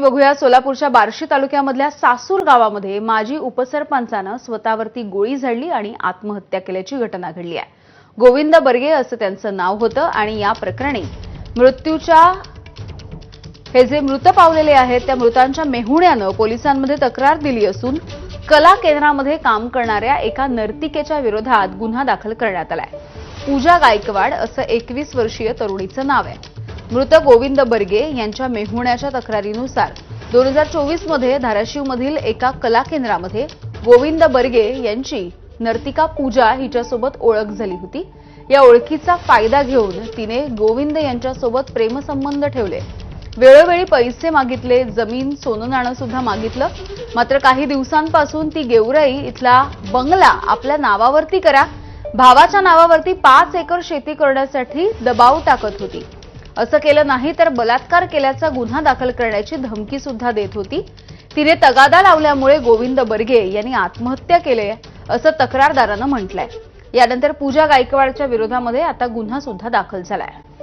बघूया सोलापूरच्या बार्शी तालुक्यामधल्या सासूर गावामध्ये माजी उपसरपंचानं स्वतःवरती गोळी झाडली आणि आत्महत्या केल्याची घटना घडली आहे. गोविंद बर्गे असं त्यांचं नाव होतं आणि या प्रकरणी मृत्यूच्या हे जे मृत पावलेले आहेत त्या मृतांच्या मेहुण्यानं पोलिसांमध्ये तक्रार दिली असून कला केंद्रामध्ये काम करणाऱ्या एका नर्तिकेच्या विरोधात गुन्हा दाखल करण्यात आलाय. पूजा गायकवाड असं एकवीस वर्षीय तरुणीचं नाव आहे. मृत गोविंद बर्गे यांच्या मेहुण्याच्या तक्रारीनुसार दोन हजार चोवीसमध्ये धाराशिवमधील एका कला केंद्रामध्ये गोविंद बर्गे यांची नर्तिका पूजा हिच्यासोबत ओळख झाली होती. या ओळखीचा फायदा घेऊन तिने गोविंद यांच्यासोबत प्रेमसंबंध ठेवले. वेळोवेळी पैसे मागितले जमीन सोनं नाणं सुद्धा मागितलं. मात्र काही दिवसांपासून ती गेवराई इथला बंगला आपल्या नावावरती करा. भावाच्या नावावरती पाच एकर शेती करण्यासाठी दबाव टाकत होती. असं केलं नाही तर बलात्कार केल्याचा गुन्हा दाखल करण्याची धमकी सुद्धा देत होती. तिने तगादा लावल्यामुळे गोविंद बर्गे यांनी आत्महत्या केली असं तक्रारदारानं म्हटलंय. यानंतर पूजा गायकवाडच्या विरोधामध्ये आता गुन्हा सुद्धा दाखल झालाय.